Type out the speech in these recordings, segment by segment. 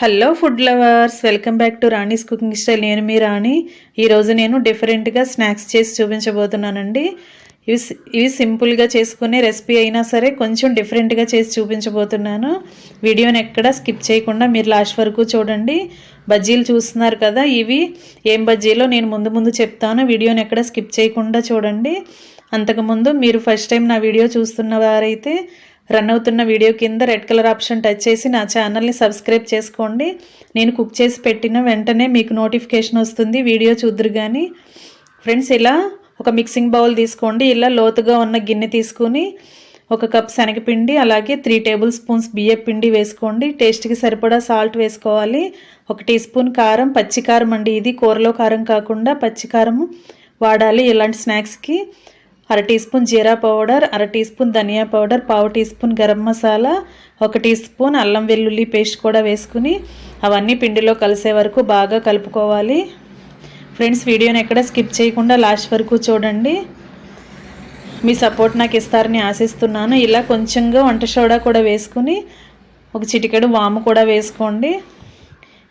Hello food lovers welcome back to Rani's cooking style నేను మీ రాణి. ఈరోజు నేను డిఫరెంట్గా స్నాక్స్ చేసి చూపించబోతున్నానండి. ఇవి ఇవి సింపుల్గా చేసుకునే రెసిపీ అయినా సరే కొంచెం డిఫరెంట్గా చేసి చూపించబోతున్నాను. వీడియోని ఎక్కడ స్కిప్ చేయకుండా మీరు లాస్ట్ వరకు చూడండి. బజ్జీలు చూస్తున్నారు కదా ఇవి. ఏం బజ్జీలో నేను ముందు ముందు చెప్తాను. వీడియోని ఎక్కడ స్కిప్ చేయకుండా చూడండి. అంతకుముందు మీరు ఫస్ట్ టైం నా వీడియో చూస్తున్న వారైతే రన్ అవుతున్న వీడియో కింద రెడ్ కలర్ ఆప్షన్ టచ్ చేసి నా ఛానల్ని సబ్స్క్రైబ్ చేసుకోండి. నేను కుక్ చేసి పెట్టిన వెంటనే మీకు నోటిఫికేషన్ వస్తుంది. వీడియో చూద్దరు కానీ ఫ్రెండ్స్ ఇలా ఒక మిక్సింగ్ బౌల్ తీసుకోండి. ఇలా లోతుగా ఉన్న గిన్నె తీసుకుని ఒక కప్ శనగపిండి అలాగే త్రీ టేబుల్ స్పూన్స్ బియ్యం పిండి వేసుకోండి. టేస్ట్కి సరిపడా సాల్ట్ వేసుకోవాలి. ఒక టీ స్పూన్ కారం పచ్చి కారం అండి. ఇది కూరలో కారం కాకుండా పచ్చి కారం వాడాలి ఇలాంటి స్నాక్స్కి. అర టీ స్పూన్ జీరా పౌడర్ అర టీ స్పూన్ ధనియా పౌడర్ పావు టీ స్పూన్ గరం మసాలా ఒక టీ స్పూన్ అల్లం వెల్లుల్లి పేస్ట్ కూడా వేసుకుని అవన్నీ పిండిలో కలిసే వరకు బాగా కలుపుకోవాలి. ఫ్రెండ్స్ వీడియోని ఎక్కడ స్కిప్ చేయకుండా లాస్ట్ వరకు చూడండి. మీ సపోర్ట్ నాకు ఇస్తారని ఆశిస్తున్నాను. ఇలా కొంచెంగా వంట సోడా కూడా వేసుకుని ఒక చిటికెడు వాము కూడా వేసుకోండి.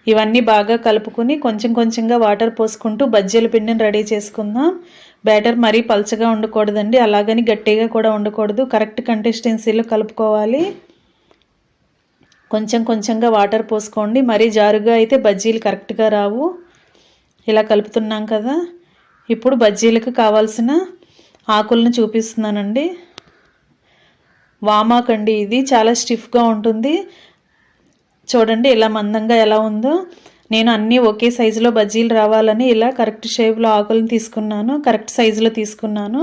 ఇవన్నీ బాగా కలుపుకుని కొంచెం కొంచెంగా వాటర్ పోసుకుంటూ బజ్జీల పిండిని రెడీ చేసుకుందాం. బ్యాటర్ మరీ పల్చగా ఉండకూడదండి. అలాగని గట్టిగా కూడా ఉండకూడదు. కరెక్ట్ కంసిస్టెన్సీలో కలుపుకోవాలి. కొంచెం కొంచెంగా వాటర్ పోసుకోండి. మరీ జారుగా అయితే బజ్జీలు కరెక్ట్గా రావు. ఇలా కలుపుతున్నాం కదా. ఇప్పుడు బజ్జీలకు కావాల్సిన ఆకులను చూపిస్తున్నానండి. వామాకండి ఇది. చాలా స్టిఫ్గా ఉంటుంది. చూడండి ఇలా మందంగా ఎలా ఉందో. నేను అన్నీ ఒకే సైజులో బజ్జీలు రావాలని ఇలా కరెక్ట్ షేప్లో ఆకులను తీసుకున్నాను కరెక్ట్ సైజులో తీసుకున్నాను.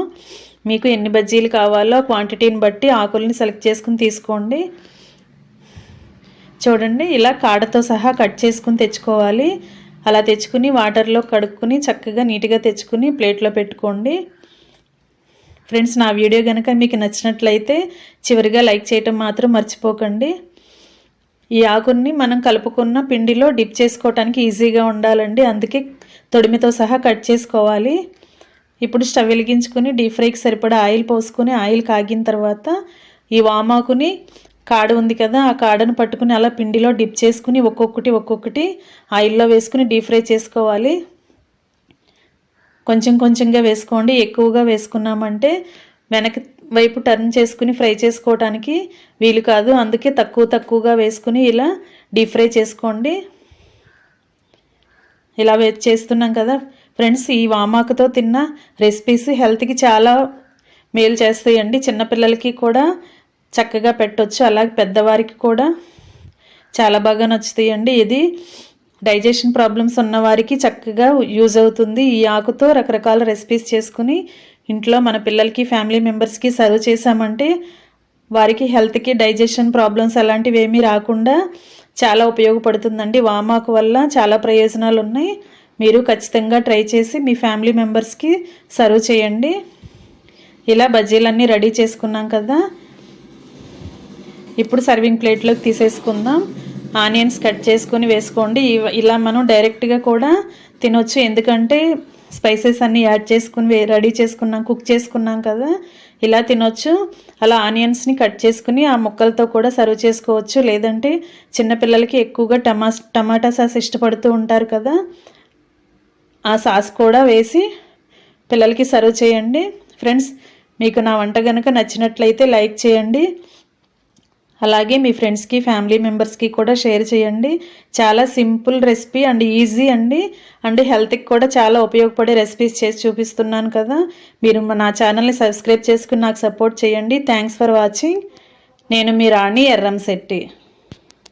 మీకు ఎన్ని బజ్జీలు కావాలో క్వాంటిటీని బట్టి ఆకుల్ని సెలెక్ట్ చేసుకుని తీసుకోండి. చూడండి ఇలా కాడతో సహా కట్ చేసుకుని తెచ్చుకోవాలి. అలా తెచ్చుకుని వాటర్లో కడుక్కుని చక్కగా నీట్గా తెచ్చుకుని ప్లేట్లో పెట్టుకోండి. ఫ్రెండ్స్ నా వీడియో కనుక మీకు నచ్చినట్లయితే చివరిగా లైక్ చేయటం మాత్రం మర్చిపోకండి. ఈ ఆకుని మనం కలుపుకున్న పిండిలో డిప్ చేసుకోవటానికి ఈజీగా ఉండాలండి. అందుకే తొడిమితో సహా కట్ చేసుకోవాలి. ఇప్పుడు స్టవ్ వెలిగించుకుని డీప్ ఫ్రైకి సరిపడా ఆయిల్ పోసుకుని ఆయిల్ కాగిన తర్వాత ఈ వామాకుని కాడ ఉంది కదా ఆ కాడను పట్టుకుని అలా పిండిలో డిప్ చేసుకుని ఒక్కొక్కటి ఒక్కొక్కటి ఆయిల్లో వేసుకుని డీప్ ఫ్రై చేసుకోవాలి. కొంచెం కొంచెంగా వేసుకోండి. ఎక్కువగా వేసుకున్నామంటే వెనక వైపు టర్న్ చేసుకుని ఫ్రై చేసుకోవడానికి వీలు కాదు. అందుకే తక్కువ తక్కువగా వేసుకుని ఇలా డీప్ ఫ్రై చేసుకోండి. ఇలా చేస్తున్నాం కదా. ఫ్రెండ్స్ ఈ వామాకుతో తిన్న రెసిపీస్ హెల్త్కి చాలా మేలు చేస్తాయండి. చిన్నపిల్లలకి కూడా చక్కగా పెట్టొచ్చు. అలాగే పెద్దవారికి కూడా చాలా బాగా నచ్చుతాయండి. ఇది డైజెషన్ ప్రాబ్లమ్స్ ఉన్నవారికి చక్కగా యూజ్ అవుతుంది. ఈ ఆకుతో రకరకాల రెసిపీస్ చేసుకుని ఇంట్లో మన పిల్లలకి ఫ్యామిలీ మెంబర్స్కి సర్వ్ చేసామంటే వారికి హెల్త్కి డైజెషన్ ప్రాబ్లమ్స్ అలాంటివి ఏమీ రాకుండా చాలా ఉపయోగపడుతుందండి. వామాకు వల్ల చాలా ప్రయోజనాలు ఉన్నాయి మీరు ఖచ్చితంగా ట్రై చేసి మీ ఫ్యామిలీ మెంబర్స్కి సర్వ్ చేయండి. ఇలా బజ్జీలన్నీ రెడీ చేసుకున్నాం కదా. ఇప్పుడు సర్వింగ్ ప్లేట్లోకి తీసేసుకుందాం. ఆనియన్స్ కట్ చేసుకొని వేసుకోండి. ఇవ- ఇలా మనం డైరెక్ట్గా కూడా తినొచ్చు. ఎందుకంటే స్పైసెస్ అన్నీ యాడ్ చేసుకుని రెడీ చేసుకున్నాం కుక్ చేసుకున్నాం కదా. ఇలా తినొచ్చు. అలా ఆనియన్స్ని కట్ చేసుకుని ఆ ముక్కలతో కూడా సర్వ్ చేసుకోవచ్చు. లేదంటే చిన్నపిల్లలకి ఎక్కువగా టమా టమాటా సాస్ ఇష్టపడుతూ ఉంటారు కదా. ఆ సాస్ కూడా వేసి పిల్లలకి సర్వ్ చేయండి. ఫ్రెండ్స్ మీకు నా వంట కనుక నచ్చినట్లయితే లైక్ చేయండి. అలాగే మీ ఫ్రెండ్స్కి ఫ్యామిలీ మెంబర్స్కి కూడా షేర్ చేయండి. చాలా సింపుల్ రెసిపీ అండ్ ఈజీ అండి. అండ్ హెల్త్కి కూడా చాలా ఉపయోగపడే రెసిపీస్ చేసి చూపిస్తున్నాను కదా. మీరు నా ఛానల్ని సబ్స్క్రైబ్ చేసుకుని నాకు సపోర్ట్ చేయండి. థ్యాంక్స్ ఫర్ వాచింగ్ నేను మీ రాణి ఎర్రంశెట్టి